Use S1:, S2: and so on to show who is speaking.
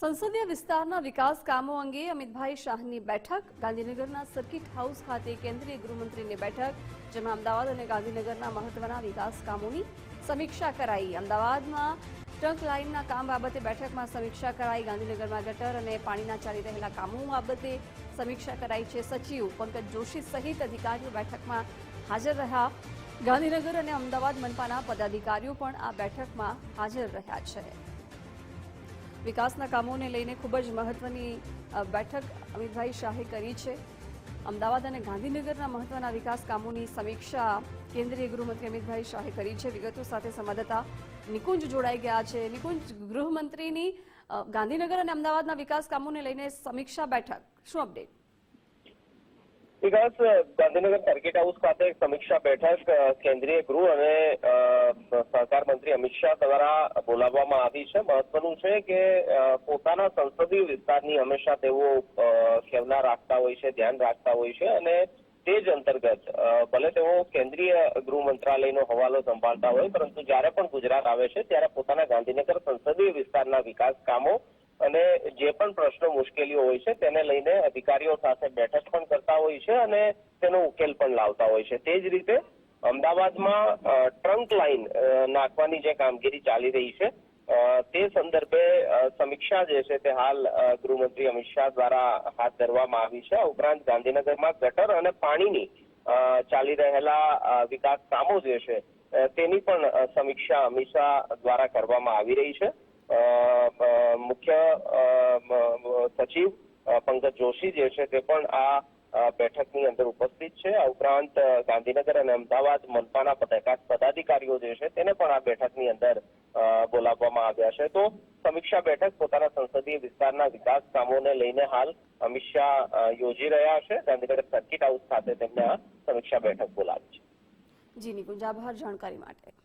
S1: સંસદીય વિસ્તારના વિકાસ કામો અંગે અમિતભાઈ શાહની બેઠક, ગાંધીનગરના સર્કિટ હાઉસ ખાતે કેન્દ્રીય ગૃહમંત્રીની બેઠક, જેમાં અમદાવાદ અને ગાંધીનગરના મહત્વના વિકાસ કામોની સમીક્ષા કરાઈ. અમદાવાદમાં ટ્રંક લાઇનના કામ બાબતે બેઠકમાં સમીક્ષા કરાઈ. ગાંધીનગરમાં ગટર અને પાણીના ચાલી રહેલા કામો બાબતે સમીક્ષા કરાઈ છે સચિવ પંકજ જોશી સહિત અધિકારીઓ બેઠકમાં હાજર રહ્યા. ગાંધીનગર અને અમદાવાદ મનપાના પદાધિકારીઓ પણ આ બેઠકમાં હાજર રહ્યા છે. વિકાસના કામોને લઈને ખૂબ જ મહત્વની બેઠક અમિતભાઈ શાહે કરી છે. અમદાવાદ અને ગાંધીનગરના મહત્વના વિકાસ કામોની સમીક્ષા કેન્દ્રીય ગૃહમંત્રી અમિતભાઈ શાહે કરી છે. વિગતો સાથે સંવાદદાતા નિકુંજ જોડાઈ ગયા છે. નિકુંજ, ગૃહમંત્રીની ગાંધીનગર અને અમદાવાદના વિકાસ કામોને લઈને સમીક્ષા બેઠક. શું update?
S2: Vikas, Gandhinagar circuit house ખાતે એક સમીક્ષા બેઠક કેન્દ્રીય ગૃહ અને સહકાર મંત્રી અમિત શાહ દ્વારા બોલાવવામાં આવી છે. મહત્વનું છે કે પોતાના સંસદીય વિસ્તારની હંમેશા તેઓ ખેવના રાખતા હોય છે, ધ્યાન રાખતા હોય છે અને તે જ અંતર્ગત ભલે તેઓ કેન્દ્રીય ગૃહ મંત્રાલયનો હવાલો સંભાળતા હોય, પરંતુ જ્યારે પણ ગુજરાત આવે છે, ત્યારે પોતાના ગાંધીનગર સંસદીય વિસ્તારના વિકાસ કામો અને જે પણ પ્રશ્નો મુશ્કેલીઓ હોય છે, તેને લઈને અધિકારીઓ સાથે બેઠક પણ હોય છે અને તેનો ઉકેલ પણ લાવતા હોય છે. તે જ રીતે અમદાવાદમાં ટ્રંક લાઇન નાખવાની જે કામગીરી ચાલી રહી છે તે સંદર્ભે સમીક્ષા જે છે તે હાલ ગૃહમંત્રી અમિત શાહ દ્વારા હાથ ધરવામાં આવી છે. ઉપરાંત ગાંધીનગરમાં ગટર અને પાણીની ચાલી રહેલા વિકાસ કામો જે છે તેની પણ સમીક્ષા અમિત શાહ દ્વારા કરવામાં આવી રહી છે. મુખ્ય સચિવ પંકજ જોશી જે છે તે પણ આ બેઠકની અંદર ઉપસ્થિત છે. આ ઉપરાંત ગાંધીનગર અને અમદાવાદ મનપાના પદાધિકા- પદાધિકારીઓ જે છે, તેને પણ આ બેઠકની અંદર બોલાવવામાં આવ્યા છે. તો સમીક્ષા બેઠક પોતાના સંસદીય વિસ્તારના વિકાસ કામોને લઈને હાલ અમિત શાહ યોજી રહ્યા છે. ગાંધીનગર સર્કિટ હાઉસ ખાતે તેમને આ સમીક્ષા બેઠક બોલાવી છે.
S1: જી, નિકુંજ, આભાર જાણકારી માટે.